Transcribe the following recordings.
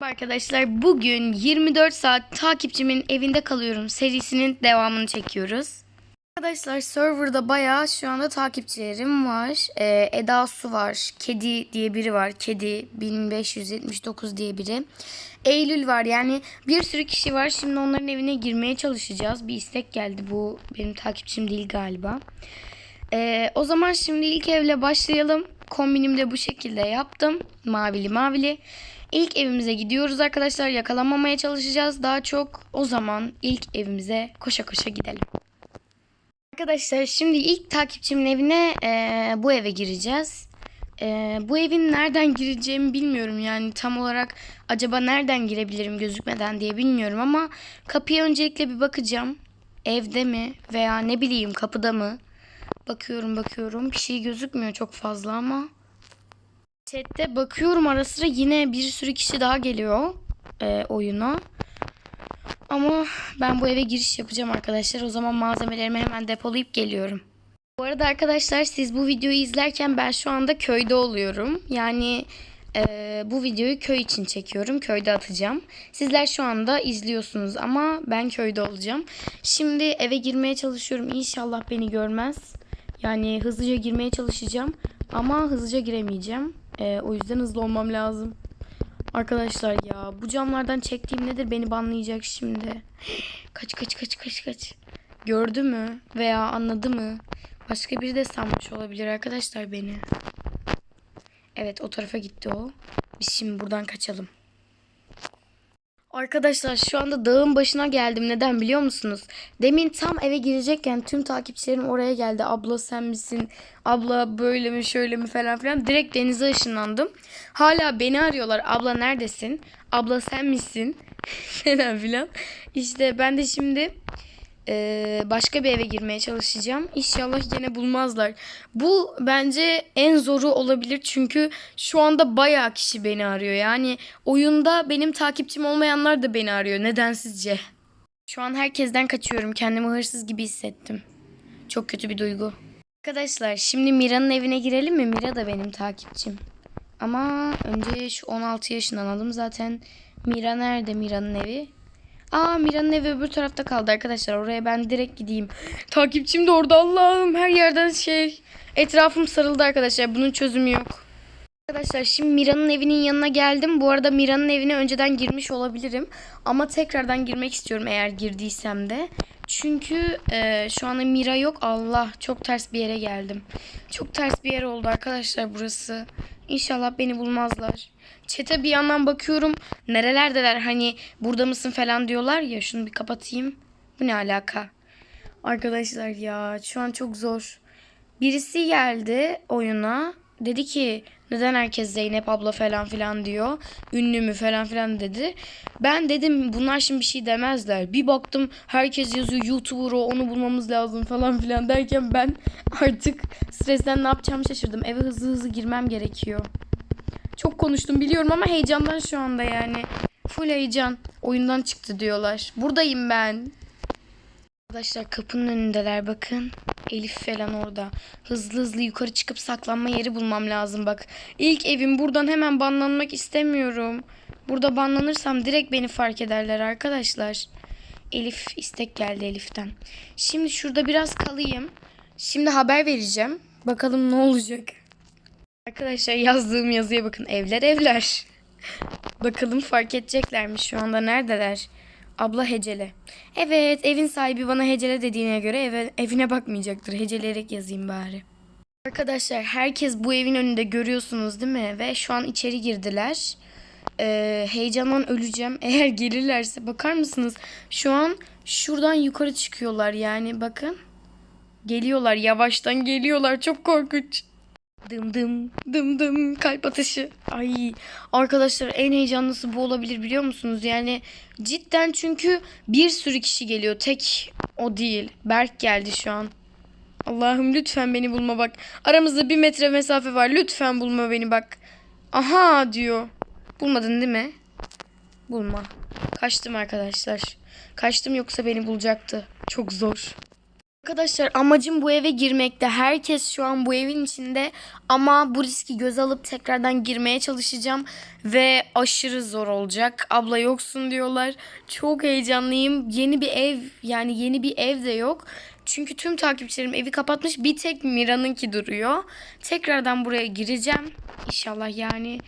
Arkadaşlar bugün 24 saat takipçimin evinde kalıyorum serisinin devamını çekiyoruz. Arkadaşlar serverda bayağı şu anda takipçilerim var. Ee, Eda Su var. Kedi diye biri var. Kedi 1579 diye biri. Eylül var. Yani bir sürü kişi var. Şimdi onların evine girmeye çalışacağız. Bir istek geldi. Bu benim takipçim değil galiba. Ee, o zaman şimdi ilk evle başlayalım. Kombinim de bu şekilde yaptım. Mavili mavili. İlk evimize gidiyoruz arkadaşlar. Yakalanmamaya çalışacağız. Daha çok o zaman ilk evimize koşa koşa gidelim. Arkadaşlar şimdi ilk takipçimin evine eee, bu eve gireceğiz. Eee, bu evin nereden gireceğimi bilmiyorum yani tam olarak acaba nereden girebilirim gözükmeden diye bilmiyorum ama kapıya öncelikle bir bakacağım. Evde mi veya ne bileyim kapıda mı? Bakıyorum bakıyorum bir şey gözükmüyor çok fazla ama. Chat'te bakıyorum ara sıra yine bir sürü kişi daha geliyor eee, oyuna. Ama ben bu eve giriş yapacağım arkadaşlar. O zaman malzemelerimi hemen depolayıp geliyorum. Bu arada arkadaşlar siz bu videoyu izlerken ben şu anda köyde oluyorum. Yani e, bu videoyu köy için çekiyorum. Köyde atacağım. Sizler şu anda izliyorsunuz ama ben köyde olacağım. Şimdi eve girmeye çalışıyorum. İnşallah beni görmez. Yani hızlıca girmeye çalışacağım. Ama hızlıca giremeyeceğim. E, o yüzden hızlı olmam lazım. Arkadaşlar ya bu camlardan çektiğim nedir beni banlayacak şimdi. Kaç kaç kaç kaç kaç. Gördü mü veya anladı mı? Başka biri de sanmış olabilir arkadaşlar beni. Evet o tarafa gitti o. Biz şimdi buradan kaçalım. Arkadaşlar şu anda dağın başına geldim. Neden biliyor musunuz? Demin tam eve girecekken tüm takipçilerim oraya geldi. Abla sen misin? Abla böyle mi şöyle mi falan filan. Direkt denize ışınlandım. Hala beni arıyorlar. Abla neredesin? Abla sen misin? falan filan. İşte ben de şimdi e, başka bir eve girmeye çalışacağım. İnşallah yine bulmazlar. Bu bence en zoru olabilir çünkü şu anda bayağı kişi beni arıyor. Yani oyunda benim takipçim olmayanlar da beni arıyor. Neden sizce? Şu an herkesten kaçıyorum. Kendimi hırsız gibi hissettim. Çok kötü bir duygu. Arkadaşlar şimdi Mira'nın evine girelim mi? Mira da benim takipçim. Ama önce şu 16 yaşından alalım. Zaten Mira nerede Mira'nın evi? Aa Mira'nın evi öbür tarafta kaldı arkadaşlar. Oraya ben direkt gideyim. Takipçim de orada Allah'ım. Her yerden şey. Etrafım sarıldı arkadaşlar. Bunun çözümü yok. Arkadaşlar şimdi Mira'nın evinin yanına geldim. Bu arada Mira'nın evine önceden girmiş olabilirim. Ama tekrardan girmek istiyorum eğer girdiysem de. Çünkü e, şu anda Mira yok. Allah çok ters bir yere geldim. Çok ters bir yer oldu arkadaşlar burası. İnşallah beni bulmazlar. Çete bir yandan bakıyorum. Nerelerdeler hani burada mısın falan diyorlar ya. Şunu bir kapatayım. Bu ne alaka? Arkadaşlar ya şu an çok zor. Birisi geldi oyuna. Dedi ki neden herkes Zeynep abla falan filan diyor. Ünlü mü falan filan dedi. Ben dedim bunlar şimdi bir şey demezler. Bir baktım herkes yazıyor YouTuber o onu bulmamız lazım falan filan derken ben artık stresten ne yapacağımı şaşırdım. Eve hızlı hızlı girmem gerekiyor. Çok konuştum biliyorum ama heyecandan şu anda yani. Full heyecan. Oyundan çıktı diyorlar. Buradayım ben. Arkadaşlar kapının önündeler bakın. Elif falan orada. Hızlı hızlı yukarı çıkıp saklanma yeri bulmam lazım bak. İlk evim buradan hemen banlanmak istemiyorum. Burada banlanırsam direkt beni fark ederler arkadaşlar. Elif istek geldi Elif'ten. Şimdi şurada biraz kalayım. Şimdi haber vereceğim. Bakalım ne olacak. Arkadaşlar yazdığım yazıya bakın. Evler evler. Bakalım fark edeceklermiş şu anda neredeler? Abla hecele. Evet evin sahibi bana hecele dediğine göre eve, evine bakmayacaktır. Heceleyerek yazayım bari. Arkadaşlar herkes bu evin önünde görüyorsunuz değil mi? Ve şu an içeri girdiler. Ee, heyecandan öleceğim. Eğer gelirlerse bakar mısınız? Şu an şuradan yukarı çıkıyorlar yani bakın. Geliyorlar yavaştan geliyorlar. Çok korkunç. Dım dım dım dım kalp atışı. Ay arkadaşlar en heyecanlısı bu olabilir biliyor musunuz? Yani cidden çünkü bir sürü kişi geliyor. Tek o değil. Berk geldi şu an. Allah'ım lütfen beni bulma bak. Aramızda bir metre mesafe var. Lütfen bulma beni bak. Aha diyor. Bulmadın değil mi? Bulma. Kaçtım arkadaşlar. Kaçtım yoksa beni bulacaktı. Çok zor. Arkadaşlar amacım bu eve girmekte. Herkes şu an bu evin içinde ama bu riski göze alıp tekrardan girmeye çalışacağım ve aşırı zor olacak. Abla yoksun diyorlar. Çok heyecanlıyım. Yeni bir ev yani yeni bir ev de yok. Çünkü tüm takipçilerim evi kapatmış. Bir tek Mira'nınki duruyor. Tekrardan buraya gireceğim. İnşallah yani.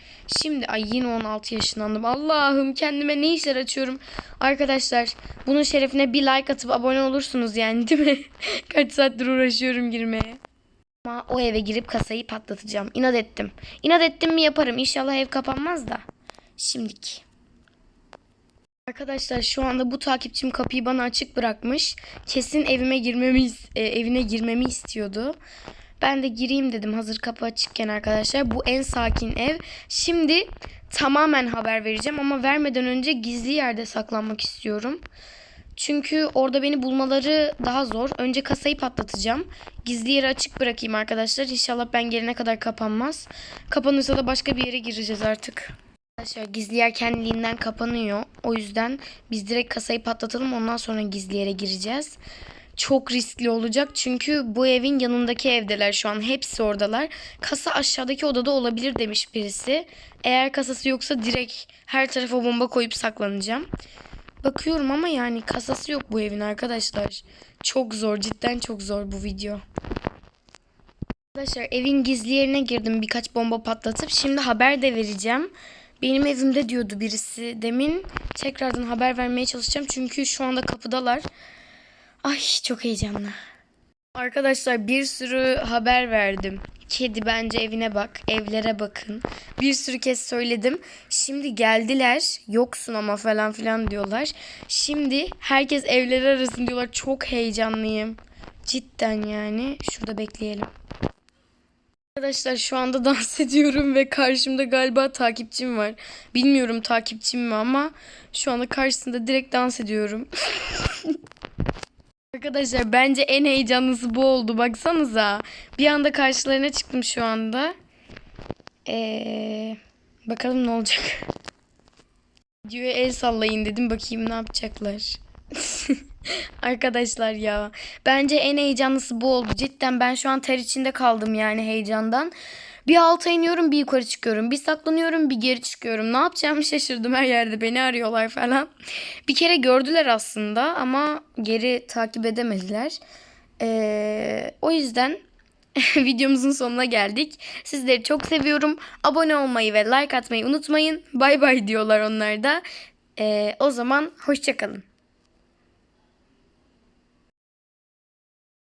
Şimdi ay yine 16 yaşındandım. Allah'ım kendime ne işler açıyorum. Arkadaşlar bunun şerefine bir like atıp abone olursunuz yani değil mi? Kaç saattir uğraşıyorum girmeye. Ama o eve girip kasayı patlatacağım. İnat ettim. İnat ettim mi yaparım. İnşallah ev kapanmaz da. Şimdiki. Arkadaşlar şu anda bu takipçim kapıyı bana açık bırakmış. Kesin evime girmemi e, evine girmemi istiyordu. Ben de gireyim dedim hazır kapı açıkken arkadaşlar. Bu en sakin ev. Şimdi tamamen haber vereceğim ama vermeden önce gizli yerde saklanmak istiyorum. Çünkü orada beni bulmaları daha zor. Önce kasayı patlatacağım. Gizli yeri açık bırakayım arkadaşlar. İnşallah ben gelene kadar kapanmaz. Kapanırsa da başka bir yere gireceğiz artık. Arkadaşlar gizli yer kendiliğinden kapanıyor. O yüzden biz direkt kasayı patlatalım ondan sonra gizli yere gireceğiz. Çok riskli olacak çünkü bu evin yanındaki evdeler şu an. Hepsi oradalar. Kasa aşağıdaki odada olabilir demiş birisi. Eğer kasası yoksa direkt her tarafa bomba koyup saklanacağım. Bakıyorum ama yani kasası yok bu evin arkadaşlar. Çok zor cidden çok zor bu video. Arkadaşlar evin gizli yerine girdim birkaç bomba patlatıp şimdi haber de vereceğim. Benim evimde diyordu birisi demin. Tekrardan haber vermeye çalışacağım çünkü şu anda kapıdalar. Ay çok heyecanlı. Arkadaşlar bir sürü haber verdim. Kedi bence evine bak, evlere bakın. Bir sürü kez söyledim. Şimdi geldiler. Yoksun ama falan filan diyorlar. Şimdi herkes evleri arasın diyorlar. Çok heyecanlıyım. Cidden yani. Şurada bekleyelim. Arkadaşlar şu anda dans ediyorum ve karşımda galiba takipçim var. Bilmiyorum takipçim mi ama şu anda karşısında direkt dans ediyorum. Arkadaşlar bence en heyecanlısı bu oldu. Baksanıza. Bir anda karşılarına çıktım şu anda. Ee, bakalım ne olacak. Videoya el sallayın dedim. Bakayım ne yapacaklar. Arkadaşlar ya. Bence en heyecanlısı bu oldu. Cidden ben şu an ter içinde kaldım yani heyecandan. Bir alta iniyorum bir yukarı çıkıyorum. Bir saklanıyorum bir geri çıkıyorum. Ne yapacağımı şaşırdım her yerde beni arıyorlar falan. Bir kere gördüler aslında ama geri takip edemediler. Ee, o yüzden videomuzun sonuna geldik. Sizleri çok seviyorum. Abone olmayı ve like atmayı unutmayın. Bay bay diyorlar onlar da. Ee, o zaman hoşçakalın.